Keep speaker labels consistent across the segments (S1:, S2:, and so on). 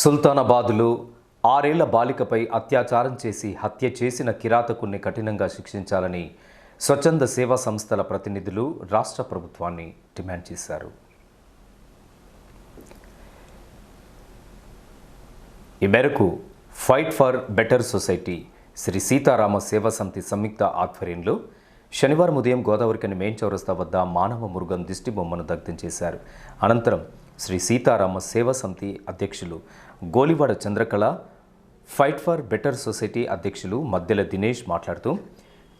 S1: సుల్తానాబాద్లో ఆరేళ్ళ బాలికపై అత్యాచారం చేసి హత్య చేసిన కిరాతకుణ్ణి కఠినంగా శిక్షించాలని స్వచ్ఛంద సేవా సంస్థల ప్రతినిధులు రాష్ట్ర ప్రభుత్వాన్ని డిమాండ్ చేశారు. ఈ మేరకు fight for better society Shri Seetharama సేవా సమితి సంయుక్త ఆధ్వర్యంలో శనివారం ఉదయం గోదావరికని మెయిన్ చౌరస్తా వద్ద మానవ మృగం దిష్టి బొమ్మను దగ్ధం చేశారు. అనంతరం శ్రీ సీతారామ సేవా సమితి అధ్యక్షులు Golivada Chandrakala fight for better society అధ్యక్షులు మద్దెల దినేష్ మాట్లాడుతూ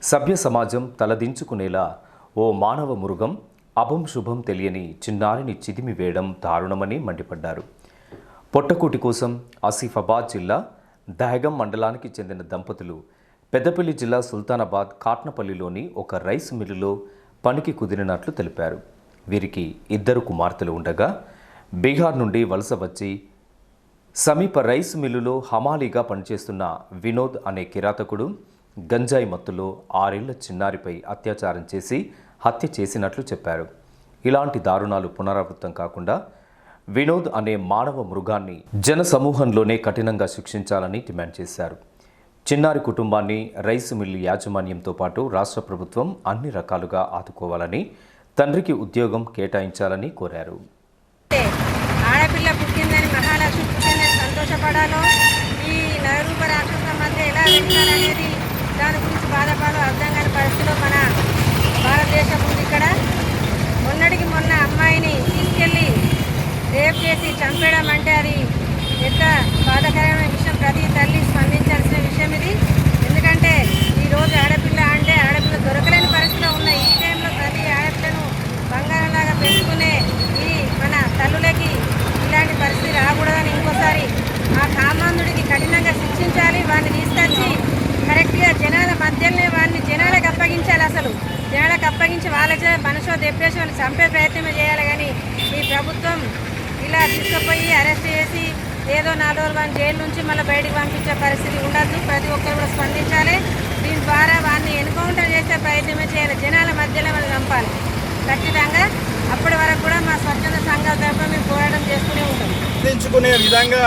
S1: సభ్య సమాజం తలదించుకునేలా ఓ మానవ మృగం అభం శుభం తెలియని చిన్నారిని చిదిమి వేయడం దారుణమని మండిపడ్డారు. పొట్టకూటి కోసం ఆసిఫాబాద్ జిల్లా దహగం మండలానికి చెందిన దంపతులు పెద్దపల్లి జిల్లా సుల్తానాబాద్ కాట్నపల్లిలోని ఒక రైస్ మిల్లులో పనికి కుదిరినట్లు తెలిపారు. వీరికి ఇద్దరు కుమార్తెలు ఉండగా బీహార్ నుండి వలస వచ్చి సమీప రైస్ మిల్లులో హమాలీగా పనిచేస్తున్న వినోద్ అనే కిరాతకుడు గంజాయి మత్తులో ఆరేళ్ళ చిన్నారిపై అత్యాచారం చేసి హత్య చేసినట్లు చెప్పారు. ఇలాంటి దారుణాలు పునరావృతం కాకుండా వినోద్ అనే మానవ మృగాన్ని జన సమూహంలోనే కఠినంగా శిక్షించాలని డిమాండ్ చేశారు. చిన్నారి కుటుంబాన్ని రైస్ మిల్లు యాజమాన్యంతో పాటు రాష్ట్ర ప్రభుత్వం అన్ని రకాలుగా ఆదుకోవాలని తండ్రికి ఉద్యోగం కేటాయించాలని కోరారు.
S2: ఆడపిల్ల పుట్టిందని మహాలక్ష్మి పుట్టిందని సంతోషపడాలో ఈ నరరూప రాక్షసుల మధ్య ఎలా వెళ్తారనేది దాని గురించి బాధపడాలో అర్థం కాని పరిస్థితిలో మన భారతదేశం ఉంది ఇక్కడ. మొన్నటికి మొన్న అమ్మాయిని తీసుకెళ్ళి రేప్ చేసి చంపేయడం అంటే అది ఎంత బాధకరమైన విషయం. ప్రతి తల్లి స్పందించి తొమ్మిది. ఎందుకంటే ఈరోజు ఆడపిల్ల అంటే ఆడపిల్ల దొరకలేని పరిస్థితిలో ఉన్న ఈ టైంలో ప్రతి ఆడపిల్లను బంగారంలాగా పెంచుకునే ఈ మన తల్లులకి ఇలాంటి పరిస్థితి రాకూడదని ఇంకోసారి ఆ కామాంధుడికి కఠినంగా శిక్షించాలి వాడిని తీసుకొచ్చి కరెక్ట్గా జనాల మధ్యలోనే వాడిని జనాలకు అప్పగించాలి అసలు. జనాలకు అప్పగించి వాళ్ళ మనసో తెప్పేసి వాళ్ళు చంపే ప్రయత్నమే చేయాలి కానీ ఈ ప్రభుత్వం ఇలా తీసుకుపోయి అరెస్ట్ చేసి ఏదో నాలుగు రోజులు వాళ్ళని జైలు నుంచి మళ్ళీ బయటికి చేసే పరిస్థితి ఉండదు. ప్రతి ఒక్కరు కూడా స్పందించాలి. దీని ద్వారా వారిని ఎన్కౌంటర్ చేసే ప్రయత్నమే చేయాలి. జనాల మధ్యలో మనం చంపాలి. ఖచ్చితంగా అప్పటి వరకు కూడా మా స్వచ్ఛంద సంఘాల తరఫున మేము పోరాటం చేస్తూనే ఉంటాం.
S3: స్పందించుకునే విధంగా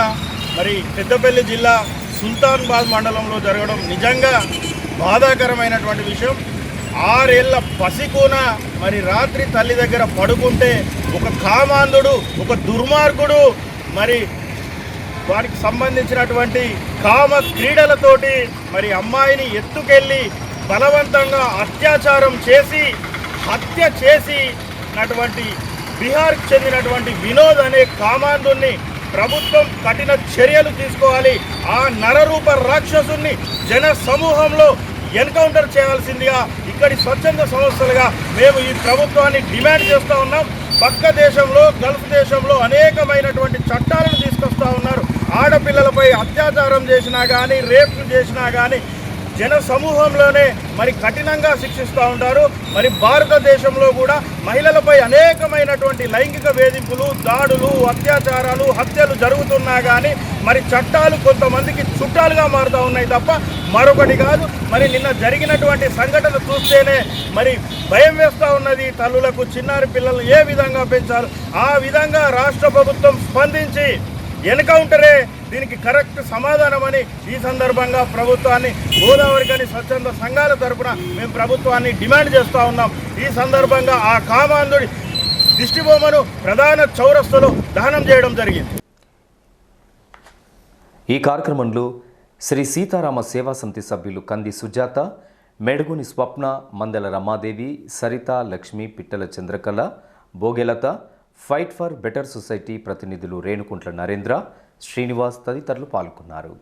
S3: మరి పెద్దపల్లి జిల్లా సుల్తాన్బాద్ మండలంలో జరగడం నిజంగా బాధాకరమైనటువంటి విషయం. ఆరేళ్ళ పసికూన మరి రాత్రి తల్లి దగ్గర పడుకుంటే ఒక కామాంధుడు ఒక దుర్మార్గుడు మరి వారికి సంబంధించినటువంటి కామ క్రీడలతోటి మరి అమ్మాయిని ఎత్తుకెళ్ళి బలవంతంగా అత్యాచారం చేసి హత్య చేసి అటువంటి బీహార్కి చెందినటువంటి వినోద్ అనే కామాంధుణ్ణి ప్రభుత్వం కఠిన చర్యలు తీసుకోవాలి. ఆ నరరూప రాక్షసుని జన సమూహంలో ఎన్కౌంటర్ చేయాల్సిందిగా ఇక్కడి స్వచ్ఛంద సంస్థలుగా మేము ఈ ప్రభుత్వాన్ని డిమాండ్ చేస్తూ ఉన్నాం. పక్క దేశంలో గల్ఫ్ దేశంలో అనేకమైనటువంటి చట్ట ఆడపిల్లలపై అత్యాచారం చేసినా కానీ రేప్ చేసినా కానీ జన సమూహంలోనే మరి కఠినంగా శిక్షిస్తూ ఉంటారు. మరి భారతదేశంలో కూడా మహిళలపై అనేకమైనటువంటి లైంగిక వేధింపులు దాడులు అత్యాచారాలు హత్యలు జరుగుతున్నా కానీ మరి చట్టాలు కొంతమందికి చుట్టాలుగా మారుతూ ఉన్నాయి తప్ప మరొకటి కాదు. మరి నిన్న జరిగినటువంటి సంఘటన చూస్తేనే మరి భయం వేస్తూ ఉన్నది తల్లులకు. చిన్నారి పిల్లలు ఏ విధంగా పెంచారు? ఆ విధంగా రాష్ట్ర ప్రభుత్వం స్పందించి ఎన్కౌంటరే దీనికి కరెక్ట్ సమాధానం అని ఈ సందర్భంగా ప్రభుత్వాన్ని గోదావరి కానీ స్వచ్ఛంద సంఘాల తరపున మేము ప్రభుత్వాన్ని డిమాండ్ చేస్తూ ఉన్నాం. ఈ సందర్భంగా ఆ కామాంధుడి దిష్టిబొమ్మను ప్రధాన చౌరస్తులో దహనం చేయడం జరిగింది.
S1: ఈ కార్యక్రమంలో శ్రీ సీతారామ సేవా సమితి సభ్యులు కంది Sujatha Meduguni Swapna Mandala Ramadevi Saritha Lakshmi Pittala Chandrakala Bhogelatha fight for better society ప్రతినిధులు రేణుకుంట్ల నరేంద్ర శ్రీనివాస్ తదితరులు పాల్గొన్నారు.